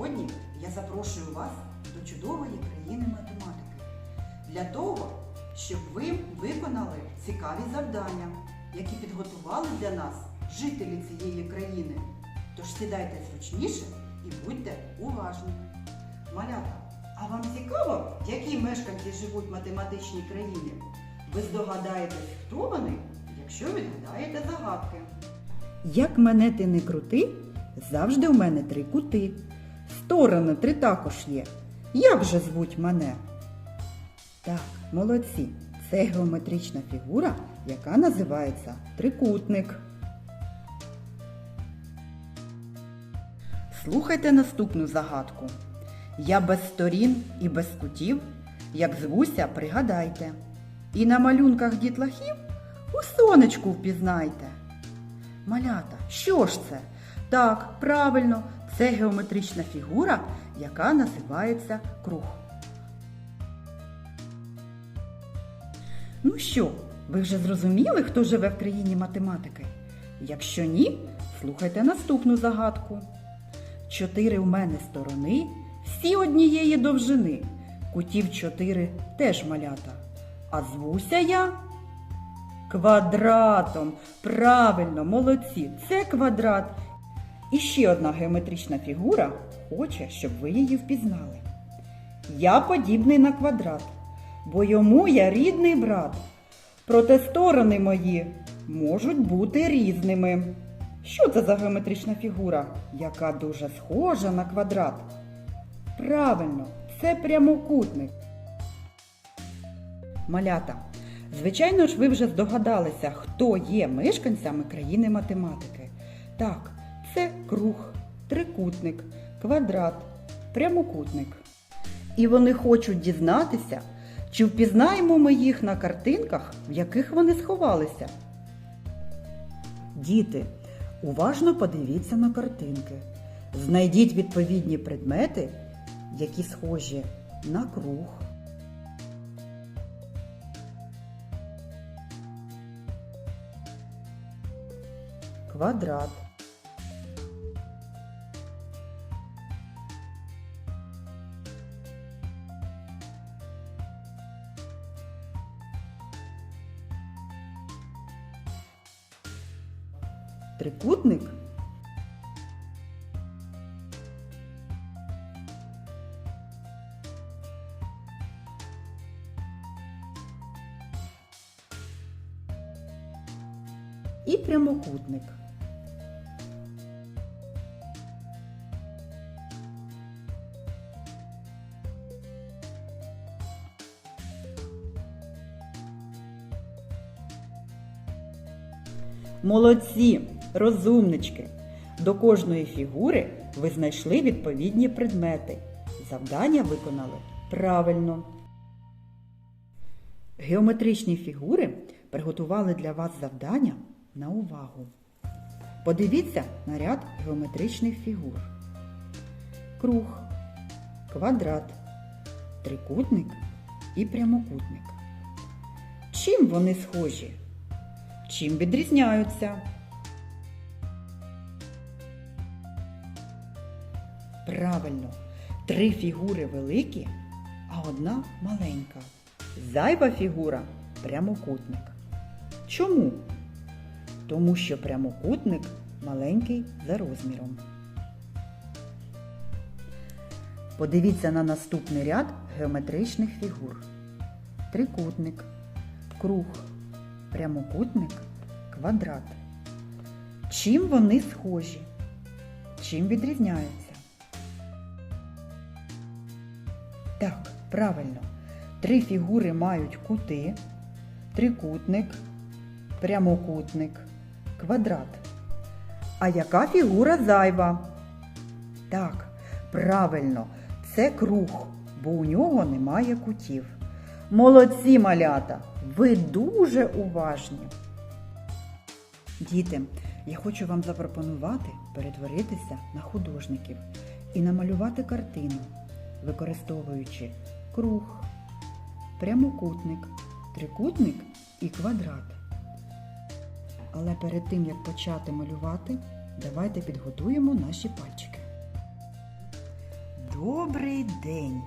Сьогодні я запрошую вас до чудової країни математики для того, щоб ви виконали цікаві завдання, які підготували для нас жителі цієї країни. Тож сідайте зручніше і будьте уважні. Малята, а вам цікаво, які мешканці живуть в математичній країні? Ви здогадаєтесь, хто вони, якщо відгадаєте загадки. Як мене ти не крути, завжди у мене три кути. Сторони три також є. Як же звуть мене? Так, молодці. Це геометрична фігура, яка називається трикутник. Слухайте наступну загадку. Я без сторін і без кутів, як звуся, пригадайте. І на малюнках дітлахів у сонечку впізнайте. Малята, що ж це? Так, правильно, це геометрична фігура, яка називається круг. Ну що, ви вже зрозуміли, хто живе в країні математики? Якщо ні, слухайте наступну загадку. Чотири у мене сторони, всі однієї довжини. Кутів чотири теж малята. А звуся я квадратом. Правильно, молодці, це квадрат. І ще одна геометрична фігура хоче, щоб ви її впізнали. Я подібний на квадрат, бо йому я рідний брат. Проте сторони мої можуть бути різними. Що це за геометрична фігура, яка дуже схожа на квадрат? Правильно, це прямокутник. Малята, звичайно ж, ви вже здогадалися, хто є мешканцями країни математики. Так, це круг, трикутник, квадрат, прямокутник. І вони хочуть дізнатися, чи впізнаємо ми їх на картинках, в яких вони сховалися. Діти, уважно подивіться на картинки. Знайдіть відповідні предмети, які схожі на круг. Квадрат. Трикутник і прямокутник. Молодці, розумнички! До кожної фігури ви знайшли відповідні предмети. Завдання виконали правильно. Геометричні фігури приготували для вас завдання на увагу. Подивіться на ряд геометричних фігур. Круг, квадрат, трикутник і прямокутник. Чим вони схожі? Чим відрізняються? Правильно, три фігури великі, а одна маленька. Зайва фігура прямокутник. Чому? Тому що прямокутник маленький за розміром. Подивіться на наступний ряд геометричних фігур. Трикутник, круг, прямокутник, квадрат. Чим вони схожі? Чим відрізняються? Так, правильно. Три фігури мають кути, трикутник, прямокутник, квадрат. А яка фігура зайва? Так, правильно, це круг, бо у нього немає кутів. Молодці малята! Ви дуже уважні. Діти, я хочу вам запропонувати перетворитися на художників і намалювати картину, використовуючи круг, прямокутник, трикутник і квадрат. Але перед тим, як почати малювати, давайте підготуємо наші пальчики. Добрий день,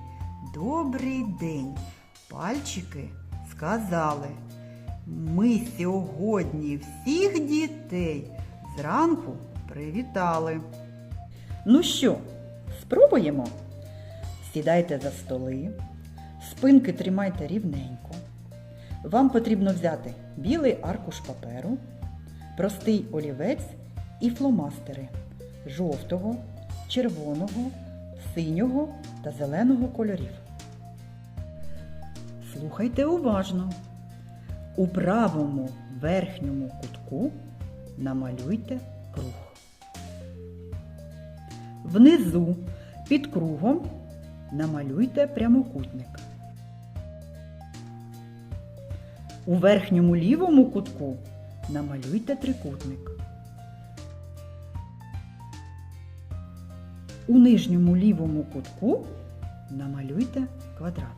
добрий день. Пальчики сказали. Ми сьогодні всіх дітей зранку привітали. Ну що, спробуємо? Сідайте за столи, спинки тримайте рівненько. Вам потрібно взяти білий аркуш паперу, простий олівець і фломастери жовтого, червоного, синього та зеленого кольорів. Слухайте уважно. У правому верхньому кутку намалюйте круг. Внизу під кругом намалюйте прямокутник. У верхньому лівому кутку намалюйте трикутник. У нижньому лівому кутку намалюйте квадрат.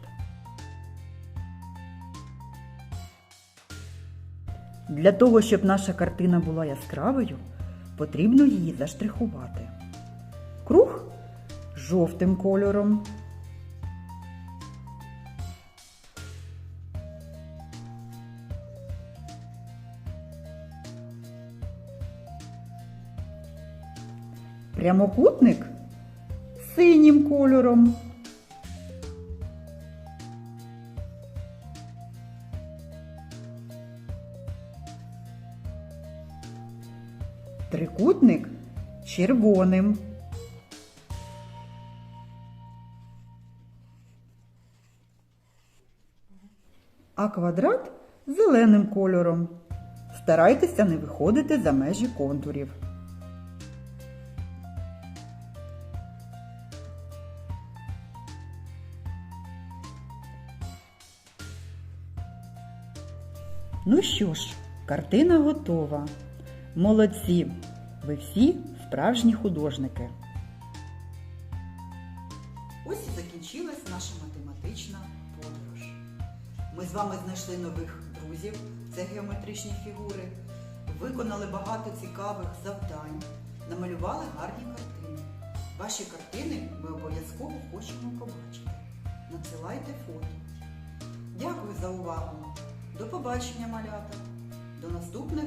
Для того, щоб наша картина була яскравою, потрібно її заштрихувати. Круг жовтим кольором. Прямокутник синім кольором. Трикутник червоним. А квадрат зеленим кольором. Старайтеся не виходити за межі контурів. Ну що ж, картина готова. Молодці! Ви всі справжні художники. Ось і закінчилась наша математична подорож. Ми з вами знайшли нових друзів, це геометричні фігури, виконали багато цікавих завдань, намалювали гарні картини. Ваші картини ми обов'язково хочемо побачити. Надсилайте фото. Дякую за увагу. До побачення, малята. До наступних